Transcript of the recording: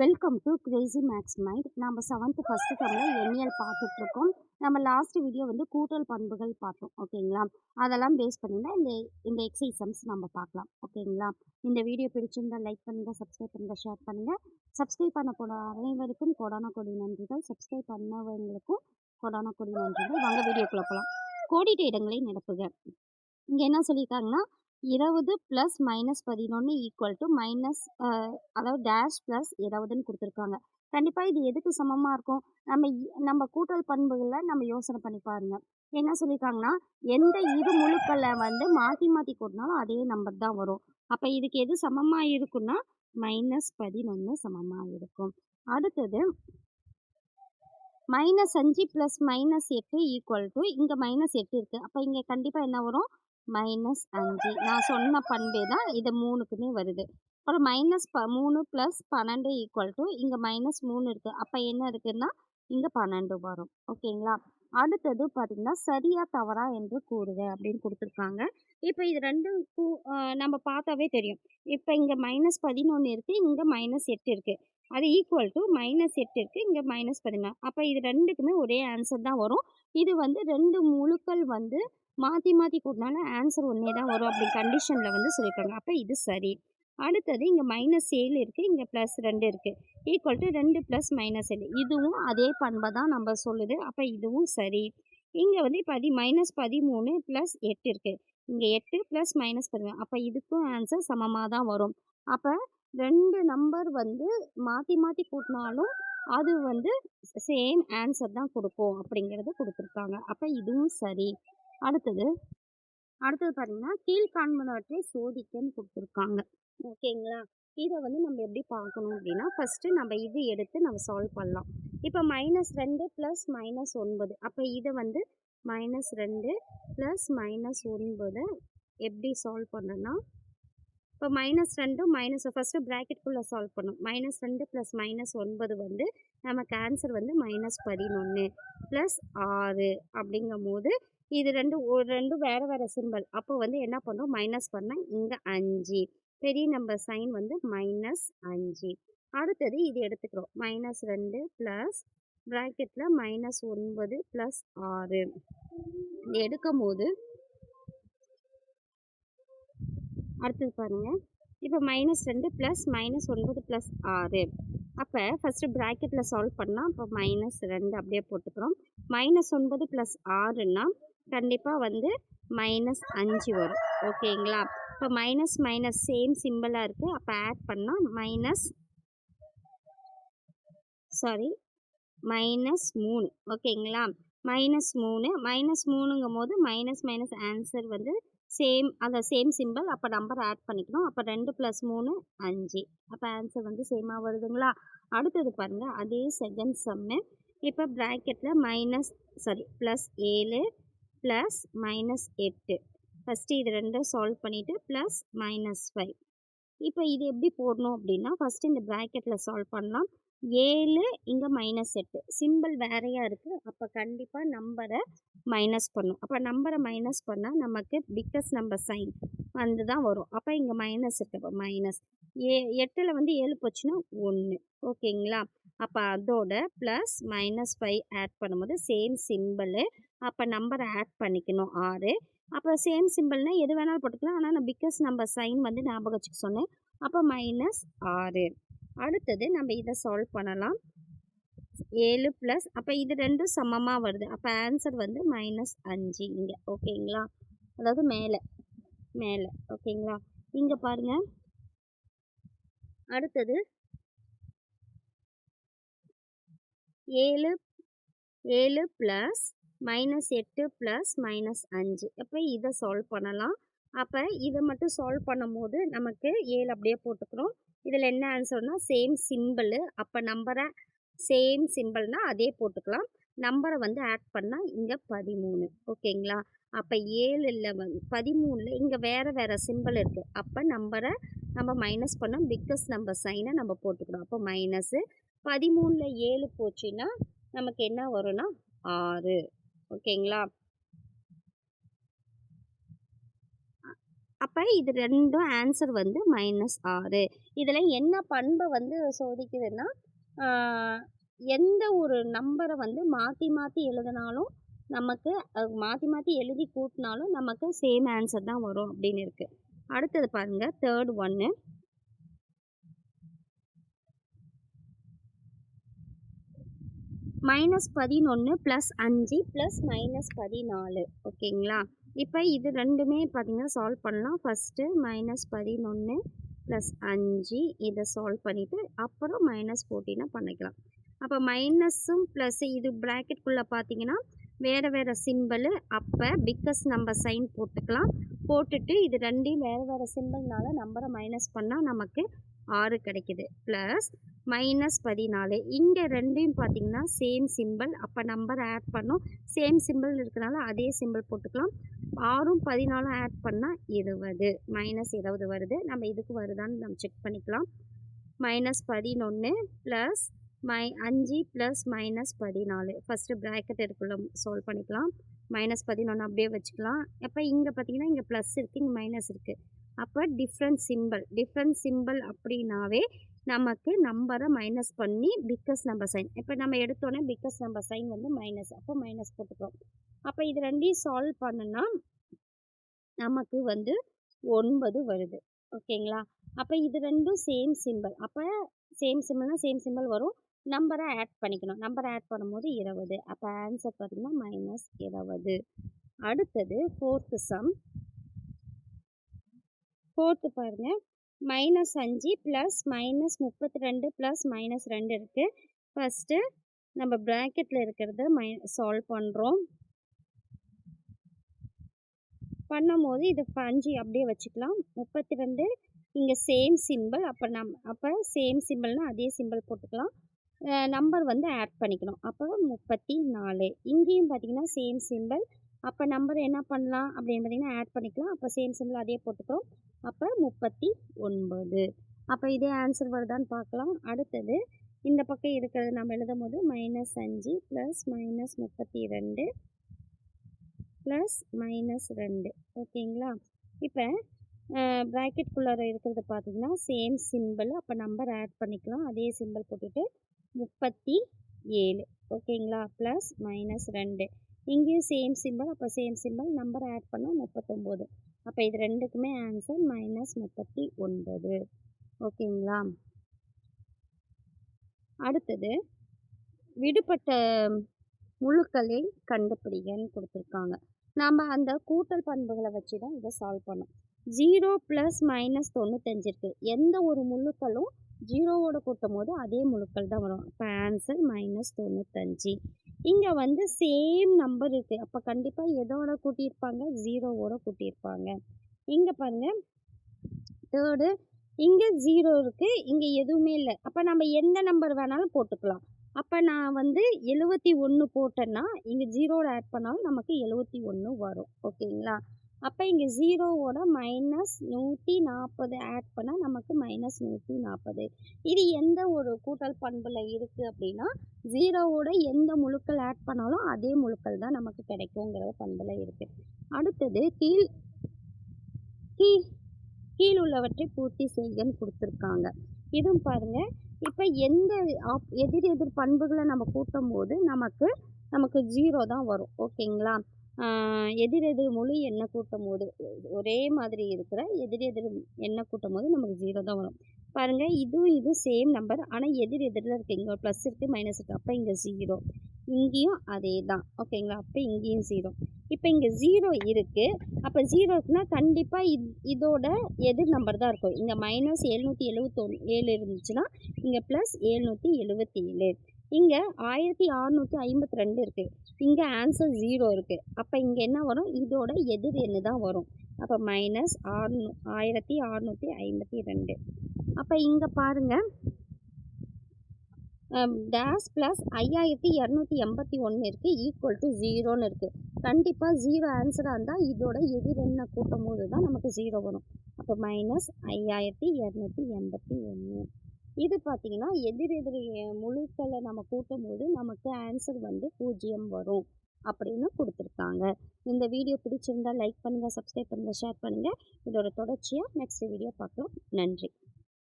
Welcome to crazy max mind நம்ம seventh first டேர்மில் எண்ணியல் பார்த்துட்ருக்கோம். நம்ம லாஸ்ட் வீடியோ வந்து கூட்டல் பண்புகள் பார்த்தோம். ஓகேங்களா? அதெல்லாம் பேஸ் பண்ணி தான் இந்த இந்த எக்ஸசைஸ் சம்ஸ் நம்ம பார்க்கலாம். ஓகேங்களா? இந்த வீடியோ பிடிச்சிருந்தா லைக் பண்ணுங்கள் சப்ஸ்கிரைப் பண்ணுங்கள் ஷேர் பண்ணுங்கள் சப்ஸ்கிரைப் பண்ண போன அனைவருக்கும் கொடான கொடி நன்றிகள். சப்ஸ்கிரைப் பண்ணவங்களுக்கும் கொடான கொடி நன்றிகள். வாங்க வீடியோக்குள்ளே போகலாம் கோடிட்ட இடங்களை நிரப்புக. இங்கே என்ன சொல்லியிருக்காங்கன்னா இருபது ப்ளஸ் மைனஸ் பதினொன்று ஈக்குவல் டு மைனஸ் அதாவது டேஷ் ப்ளஸ் இருபதுன்னு கொடுத்துருக்காங்க. கண்டிப்பாக இது எதுக்கு சமமாக இருக்கும்? நம்ம நம்ம கூட்டல் பண்புகளை நம்ம யோசனை பண்ணி பாருங்கள் என்ன சொல்லியிருக்காங்கன்னா எந்த இரு முழுக்களை வந்து மாற்றி மாற்றி கூட்டினாலும் அதே நம்பர் தான் வரும். அப்போ இதுக்கு எது சமமாக இருக்குன்னா மைனஸ் பதினொன்று சமமாக இருக்கும். அடுத்தது மைனஸ் அஞ்சு ப்ளஸ் மைனஸ் எட்டு ஈக்குவல் டு இங்கே மைனஸ் எட்டு இருக்குது அப்போ இங்கே கண்டிப்பாக என்ன வரும்? மைனஸ் அஞ்சு. நான் சொன்ன பண்பே தான் இது மூணுக்குமே வருது. அப்புறம் மைனஸ் ப மூணு ப்ளஸ் பன்னெண்டு ஈக்குவல் டு இங்கே மைனஸ் மூணு இருக்குது அப்போ என்ன இருக்குதுன்னா இங்கே பன்னெண்டு வரும். ஓகேங்களா? அடுத்தது பார்த்திங்கன்னா சரியாக தவறா என்று கூறுக அப்படின்னு கொடுத்துருக்காங்க. இப்போ இது ரெண்டும் கூ- நம்ம பார்த்தாவே தெரியும். இப்போ இங்கே மைனஸ் பதினொன்று இருக்குது இங்கே மைனஸ் எட்டு இருக்குது அது ஈக்குவல் டு மைனஸ் எட்டு இருக்குது இங்கே மைனஸ் பதினொன்று அப்போ இது ரெண்டுக்குமே ஒரே ஆன்சர் தான் வரும். இது வந்து ரெண்டு முழுக்கள் வந்து மாற்றி மாற்றி கூட்டினாலும் ஆன்சர் ஒன்றே தான் வரும் அப்படி கண்டிஷனில் வந்து சொல்லியிருக்காங்க அப்போ இது சரி. அடுத்தது இங்கே மைனஸ் ஏழு இருக்குது இங்கே ப்ளஸ் ரெண்டு இருக்குது ஈக்குவல் டு ரெண்டு ப்ளஸ் மைனஸ் ஏழு. இதுவும் அதே பண்பை தான் நம்ம சொல்லுது. அப்போ இதுவும் சரி. இங்கே வந்து பதி மைனஸ் பதிமூணு ப்ளஸ் எட்டு இருக்குது இங்கே எட்டு ப்ளஸ் மைனஸ் பதிமூணு. அப்போ இதுக்கும் ஆன்சர் சமமாக தான் வரும். அப்போ ரெண்டு நம்பர் வந்து மாற்றி மாற்றி கூட்டினாலும் அது வந்து சேம் ஆன்சர் தான் கொடுக்கும் அப்படிங்கிறது கொடுத்துருக்காங்க. அப்போ இதுவும் சரி. அடுத்தது அடுத்தது பார்த்தீங்கன்னா கீழ்காண்பனவற்றை சோதிக்கன்னு கொடுத்துருக்காங்க. ஓகேங்களா இதை வந்து நம்ம எப்படி பார்க்கணும் அப்படின்னா ஃபஸ்ட்டு நம்ம இது எடுத்து நம்ம சால்வ் பண்ணலாம். இப்போ மைனஸ் ரெண்டு ப்ளஸ் மைனஸ் ஒன்பது. அப்போ இதை வந்து மைனஸ் ரெண்டு ப்ளஸ் மைனஸ் ஒன்பது எப்படி சால்வ் பண்ணனா இப்போ மைனஸ் ரெண்டு மைனஸ் ஃபஸ்ட்டு ப்ராக்கெட்குள்ளே சால்வ் பண்ணும் மைனஸ் ரெண்டு ப்ளஸ் மைனஸ் ஒன்பது வந்து நமக்கு ஆன்சர் வந்து மைனஸ் பதினொன்று ப்ளஸ் ஆறு அப்படிங்கும் போது இது ரெண்டு ஒரு ரெண்டும் வேறு வேறு சிம்பிள் அப்போ வந்து என்ன பண்ணுறோம் மைனஸ் பண்ணால் இங்கே அஞ்சு. பெரிய நம்பர் சைன் வந்து மைனஸ் அஞ்சு. அடுத்தது இது எடுத்துக்கிறோம். மைனஸ் ரெண்டு ப்ளஸ் ப்ராக்கெட்டில் மைனஸ் ஒன்பது ப்ளஸ் ஆறு. இது எடுக்கும் போது அடுத்தது பாருங்கள் இப்போ மைனஸ் ரெண்டு ப்ளஸ் மைனஸ் ஒன்பது ப்ளஸ் ஆறு. அப்போ ஃபஸ்ட்டு ப்ராக்கெட்டில் சால்வ் பண்ணால் இப்போ மைனஸ் ரெண்டு அப்படியே போட்டுக்கிறோம். மைனஸ் ஒன்பது ப்ளஸ் ஆறுன்னா கண்டிப்பாக வந்து மைனஸ் அஞ்சு வரும். ஓகேங்களா இப்போ மைனஸ் மைனஸ் சேம் சிம்பிளாக இருக்குது அப்போ ஆட் பண்ணால் மைனஸ் சாரி மைனஸ் மூணு. ஓகேங்களா மைனஸ் மூணு. மைனஸ் மூணுங்கும் போது மைனஸ் மைனஸ் ஆன்சர் வந்து சேம் அந்த சேம் சிம்பிள் அப்போ நம்பர் ஆட் பண்ணிக்கணும். அப்போ ரெண்டு ப்ளஸ் மூணு அஞ்சு. அப்போ ஆன்சர் வந்து சேமாக வருதுங்களா? அடுத்தது பாருங்கள் அதே செகண்ட் சம்மு இப்போ ப்ராக்கெட்டில் மைனஸ் சாரி ப்ளஸ் ஏழு ப்ளஸ் மைனஸ் எட்டு ஃபஸ்ட்டு இது ரெண்டும் சால்வ் பண்ணிவிட்டு ப்ளஸ் மைனஸ் ஃபைவ் இப்போ இது எப்படி போடணும் அப்படின்னா ஃபஸ்ட்டு இந்த ப்ராக்கெட்டில் சால்வ் பண்ணலாம். ஏழு இங்கே மைனஸ் எட்டு. சிம்பிள் வேறையாக இருக்குது அப்போ கண்டிப்பாக நம்பரை மைனஸ் பண்ணும். அப்போ நம்பரை மைனஸ் பண்ணால் நமக்கு பிக்கஸ்ட் நம்பர் சைன் வந்து தான் வரும். அப்போ இங்கே மைனஸ் இருக்கு. அப்போ மைனஸ் ஏ எட்டில் வந்து ஏழு போச்சுன்னா ஒன்று ஓகேங்களா அப்போ அதோட ப்ளஸ் மைனஸ் ஃபைவ் ஆட் பண்ணும்போது சேம் சிம்பிளு அப்போ நம்பரை ஆட் பண்ணிக்கணும் ஆறு. அப்போ சேம் சிம்பிள்னால் எது வேணாலும் போட்டுக்கலாம். ஆனால் நான் பிக்கஸ்ட் நம்பர் சைன் வந்து ஞாபகம் வச்சுக்க சொன்னேன். அப்போ மைனஸ் ஆறு. அடுத்தது நம்ம இதை சால்வ் பண்ணலாம். ஏழு ப்ளஸ் அப்போ இது ரெண்டும் சமமாக வருது. அப்போ ஆன்சர் வந்து மைனஸ் அஞ்சு இங்கே. ஓகேங்களா அதாவது மேலே. மேலே. ஓகேங்களா இங்கே பாருங்க. அடுத்தது ஏழு ஏழு ப்ளஸ் மைனஸ் எட்டு ப்ளஸ் மைனஸ் அஞ்சு. அப்போ இதை சால்வ் பண்ணலாம். அப்போ இதை மட்டும் சால்வ் பண்ணும்போது நமக்கு ஏழு அப்படியே போட்டுக்கிறோம். இதில் என்ன ஆன்சர்னால் சேம் சிம்பிள் அப்போ நம்பரை சேம் சிம்பிள்னால் அதே போட்டுக்கலாம். நம்பரை வந்து ஆட் பண்ணால் இங்கே பதிமூணு. ஓகேங்களா? அப்போ ஏழில் வந்து பதிமூணில் இங்கே வேறு வேறு சிம்பிள் இருக்குது அப்போ நம்பரை நம்ம மைனஸ் பண்ணோம். பிக்கஸ்ட் நம்பர் சைனை நம்ம போட்டுக்கிறோம். அப்போ மைனஸு பதிமூணில் ஏழு போச்சுன்னா நமக்கு என்ன வரும்னா ஆறு. ஓகேங்களா? அப்போ இது ரெண்டும் ஆன்சர் வந்து மைனஸ் ஆறு. இதில் என்ன பண்பை வந்து சோதிக்குதுன்னா எந்த ஒரு நம்பரை வந்து மாற்றி மாற்றி எழுதினாலும் நமக்கு மாற்றி மாற்றி எழுதி கூட்டினாலும் நமக்கு சேம் ஆன்சர் தான் வரும் அப்படின்னு இருக்குது அடுத்தது பாருங்கள் தேர்ட் ஒன்று மைனஸ் பதினொன்று ப்ளஸ் அஞ்சு ப்ளஸ் மைனஸ் பதினாலு. ஓகேங்களா? இப்போ இது ரெண்டுமே பார்த்திங்கன்னா சால்வ் பண்ணலாம். ஃபஸ்ட்டு மைனஸ் பதினொன்று ப்ளஸ் அஞ்சு இதை சால்வ் பண்ணிவிட்டு அப்புறம் மைனஸ் ஃபோர்டீனை பண்ணிக்கலாம். அப்போ மைனஸும் ப்ளஸ் இது ப்ராக்கெட்குள்ளே பார்த்தீங்கன்னா வேறு வேறு சிம்பிள் அப்போ பிக்கஸ் நம்ம சைன் போட்டுக்கலாம். போட்டுட்டு இது ரெண்டையும் வேறு வேறு சிம்பிள்னால நம்பரை மைனஸ் பண்ணால் நமக்கு ஆறு கிடைக்குது. ப்ளஸ் மைனஸ் பதினாலு. இங்கே ரெண்டையும் பார்த்தீங்கன்னா சேம் சிம்பிள் அப்போ நம்பர் ஆட் பண்ணோம். சேம் சிம்பிள் இருக்கனால அதே சிம்பிள் போட்டுக்கலாம். ஆறும் பதினாலும் ஆட் பண்ணால் இருபது. மைனஸ் இருபது வருது. நம்ம இதுக்கு வருதான்னு நம்ம செக் பண்ணிக்கலாம். மைனஸ் பதினொன்று ப்ளஸ் மை அஞ்சு ப்ளஸ் மைனஸ் பதினாலு. ஃபஸ்ட்டு ப்ராக்கெட் இருக்குள்ள சால்வ் பண்ணிக்கலாம். மைனஸ் பதினொன்று அப்படியே வச்சுக்கலாம். அப்போ இங்கே பார்த்தீங்கன்னா இங்கே ப்ளஸ் இருக்குது இங்கே மைனஸ் இருக்குது அப்போ டிஃப்ரெண்ட் சிம்பிள் டிஃப்ரெண்ட் சிம்பிள் அப்படின்னாவே நமக்கு நம்பரை மைனஸ் பண்ணி பிக்கஸ் நம்பர் சைன் இப்போ நம்ம எடுத்தோன்னே பிக்கஸ் நம்பர் சைன் வந்து மைனஸ் அப்போ மைனஸ் போட்டுக்கிறோம். அப்போ இது ரெண்டையும் சால்வ் பண்ணுனா நமக்கு வந்து ஒன்பது வருது. ஓகேங்களா அப்போ இது ரெண்டும் சேம் சிம்பிள் அப்போ சேம் சிம்பிள்னா சேம் சிம்பிள் வரும். நம்பரை ஆட் பண்ணிக்கணும். நம்பரை ஆட் பண்ணும்போது இருபது. அப்போ ஆன்சர் பார்த்தீங்கன்னா மைனஸ் இருபது. அடுத்தது ஃபோர்த்து சம் ஃபோர்த்து பாருங்கள் மைனஸ் அஞ்சு ப்ளஸ் மைனஸ் முப்பத்தி ரெண்டு ப்ளஸ் மைனஸ் ரெண்டு இருக்குது ஃபஸ்ட்டு நம்ம ப்ராக்கெட்டில் இருக்கிறத மை சால்வ் பண்ணுறோம் பண்ணும்போது இது அஞ்சு அப்படியே வச்சுக்கலாம். முப்பத்தி ரெண்டு இங்கே சேம் சிம்பிள் அப்போ நம் அப்போ சேம் சிம்பிள்னால் அதே சிம்பிள் போட்டுக்கலாம். நம்பர் வந்து ஆட் பண்ணிக்கணும். அப்போ முப்பத்தி நாலு இங்கேயும் பார்த்தீங்கன்னா சேம் சிம்பிள் அப்போ நம்பர் என்ன பண்ணலாம் அப்படின்னு பார்த்தீங்கன்னா ஆட் பண்ணிக்கலாம். அப்போ சேம் சிம்பிள் அதே போட்டுக்கிறோம். அப்போ முப்பத்தி ஒன்பது. அப்போ இதே ஆன்சர் வருதான்னு பார்க்கலாம். அடுத்தது இந்த பக்கம் இருக்கிறது நம்ம எழுதும் போது மைனஸ் அஞ்சு ப்ளஸ் மைனஸ் முப்பத்தி ரெண்டு ப்ளஸ் மைனஸ் ரெண்டு. ஓகேங்களா? இப்போ ப்ராக்கெட்குள்ளார இருக்கிறது பார்த்திங்கன்னா சேம் சிம்பிள் அப்போ நம்பர் ஆட் பண்ணிக்கலாம். அதே சிம்பிள் போட்டுட்டு முப்பத்தி ஏழு. ஓகேங்களா? ப்ளஸ் மைனஸ் ரெண்டு. இங்கேயும் சேம் சிம்பிள் அப்போ சேம் சிம்பிள் நம்பர் ஆட் பண்ணால் முப்பத்தொம்போது. அப்போ இது ரெண்டுக்குமே ஆன்சர் மைனஸ் முப்பத்தி ஒன்பது. ஓகேங்களா? அடுத்தது விடுபட்ட முழுக்களை கண்டுபிடிங்கன்னு கொடுத்துருக்காங்க. நாம் அந்த கூட்டல் பண்புகளை வச்சு தான் இதை சால்வ் பண்ணோம். ஜீரோ ப்ளஸ் மைனஸ் தொண்ணூத்தஞ்சு இருக்குது எந்த ஒரு முழுக்களும் ஜீரோவோட கூட்டும் போது அதே முழுக்கள் தான் வரும். இப்போ ஆன்சர் மைனஸ் தொண்ணூத்தஞ்சு. இங்கே வந்து சேம் நம்பர் இருக்குது அப்போ கண்டிப்பாக எதோட கூட்டியிருப்பாங்க? ஜீரோவோட கூட்டியிருப்பாங்க. இங்கே பாருங்கள் தேர்டு இங்கே ஜீரோ இருக்குது இங்கே எதுவுமே இல்லை. அப்போ நம்ம எந்த நம்பர் வேணாலும் போட்டுக்கலாம். அப்போ நான் வந்து எழுவத்தி ஒன்று போட்டேன்னா இங்கே ஜீரோவில் ஆட் பண்ணாலும் நமக்கு எழுவத்தி ஒன்று வரும். ஓகேங்களா அப்போ இங்கே ஜீரோவோட மைனஸ் நூற்றி நாற்பது ஆட் பண்ணால் நமக்கு மைனஸ் நூற்றி நாற்பது இது எந்த ஒரு கூட்டல் பண்பில் இருக்குது அப்படின்னா ஜீரோவோட எந்த முழுக்கள் ஆட் பண்ணாலும் அதே முழுக்கள் தான் நமக்கு கிடைக்குங்கிற பண்பில் இருக்குது அடுத்தது கீழ் கீழ் கீழ் உள்ளவற்றை பூர்த்தி செய்கன்னு கொடுத்துருக்காங்க. இதுவும் பாருங்கள் இப்போ எந்த ஆப் எதிர் எதிர் பண்புகளை நம்ம கூட்டும் போது நமக்கு நமக்கு ஜீரோ தான் வரும். ஓகேங்களா? எதிரெதிர் எதிர் எதிர் முழு கூட்டும் போது ஒரே மாதிரி இருக்கிற எதிர் எதிர் கூட்டும் போது நமக்கு ஜீரோ தான் வரும். பாருங்கள் இதுவும் இதுவும் சேம் நம்பர் ஆனால் எதிர் எதிரில் இருக்குது இங்கே ப்ளஸ் இருக்குது மைனஸ் இருக்குது அப்போ இங்கே ஜீரோ இங்கேயும் அதே தான். ஓகேங்களா அப்போ இங்கேயும் ஜீரோ இப்போ இங்கே ஜீரோ இருக்குது அப்போ ஜீரோ இருக்குன்னா கண்டிப்பாக இது இதோட எதிர் நம்பர் தான் இருக்கும். இங்கே மைனஸ் எழுநூற்றி எழுவத்தொன்று ஏழு இருந்துச்சுன்னா இங்கே ப்ளஸ் எழுநூற்றி எழுபத்தி ஏழு இங்கே ஆயிரத்தி அறநூற்றி ஐம்பத்தி ரெண்டு இருக்குது இங்கே ஆன்சர் ஜீரோ இருக்குது அப்போ இங்கே என்ன வரும்? இதோட எதிர் எண்ணு தான் வரும். அப்போ மைனஸ் ஆறுநூ ஆயிரத்தி அறநூற்றி ஐம்பத்தி ரெண்டு. அப்போ இங்கே பாருங்கள் டேஷ் ப்ளஸ் ஐயாயிரத்தி இரநூத்தி எண்பத்தி ஒன்று இருக்குது ஈக்குவல் டு ஜீரோன்னு இருக்குது கண்டிப்பாக ஜீரோ ஆன்சராக இருந்தால் இதோட எதிர் எண்ணை கூட்டும் போது தான் நமக்கு ஜீரோ வரும். அப்போ மைனஸ் ஐயாயிரத்தி இரநூத்தி எண்பத்தி ஒன்று இது பார்த்தீங்கன்னா எதிர் எதிர் முழுக்களை நம்ம கூட்டும்போது நமக்கு ஆன்சர் வந்து பூஜ்ஜியம் வரும் அப்படின்னு கொடுத்துருக்காங்க. இந்த வீடியோ பிடிச்சிருந்தா லைக் பண்ணுங்கள் சப்ஸ்கிரைப் பண்ணுங்கள் ஷேர் பண்ணுங்கள் இதோட தொடர்ச்சியாக நெக்ஸ்ட் வீடியோ பார்க்கலாம். நன்றி.